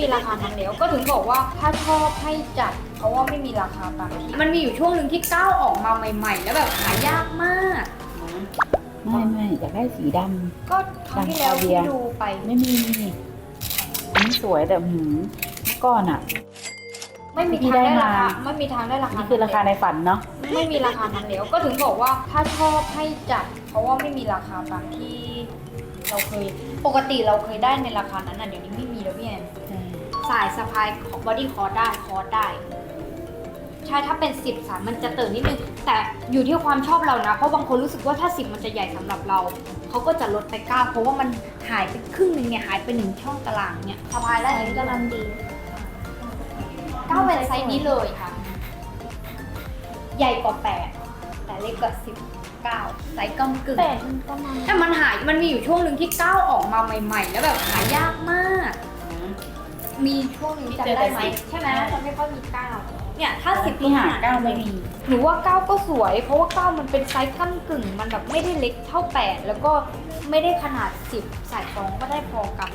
มีราคานั้นแล้วก็ถึงบอกว่าถ้าชอบให้จัด เพราะว่าไม่มีราคาตามที่มันมีอยู่ช่วงหนึ่งที่ก้าวออกมาใหม่ ๆ แล้วแบบหายากมาก ไม่ไม่อยากได้สีดก็ครั้งที่แล้วราคาเบีที่ยร์ดูไปำไม่มีมีอันนี้สวยแต่หืมเมื่อก่อนอะ ไม่มีที่ทางได้ได้ราคามาไม่มีทางได้ราคานี่คือราคาในฝันเนาะไม่มีราคานั้นแล้วก็ถึงบอกว่าถ้าชอบให้จัด เพราะว่าไม่มีราคาตามที่ เราเคย ปกติเราเคยได้ในราคานั้นอะเดี๋ยวนี้ไม่มีแล้วพี่แอนสายสะพายของบอดี้คอร์ได้คอร์ได้ ใช่ถ้าเป็น10สายมันจะเติมนิดนึง แต่อยู่ที่ความชอบเรานะ เพราะบางคนรู้สึกว่าถ้า10มันจะใหญ่สำหรับเรา เขาก็จะลดไป9เพราะว่ามันหายไปครึ่งหนึงเนี่ยหายไปหนึ่งช่องตารางเนี่ยสะพายได้ใส่อย่างนี้กำลังดี9เป็นไซส์นี้เลยค่ะ ใหญ่กว่า8แต่เล็กกว่า19ไซส์กำกึ่งแปดมันก็มาแต่มันหาย มันมีอยู่ช่วงหนึ่งที่ก้าวออกมาใหม่ ๆ แล้วแบบหายากมาก มีช่วงหนึงจำได้ไหมใช่ไหมมันไม่ค่อยมีก้าวเนี่ยถ้าสิบที่หาเก้าไม่มีหนูว่าก้าวก็สวย เพราะว่าก้าวมันเป็นไซส์ก้ากึ่ง มันแบบไม่ได้เล็กเท่าแปดแล้วก็ไม่ได้ขนาดสิบใส่ฟองก็ได้พอกัน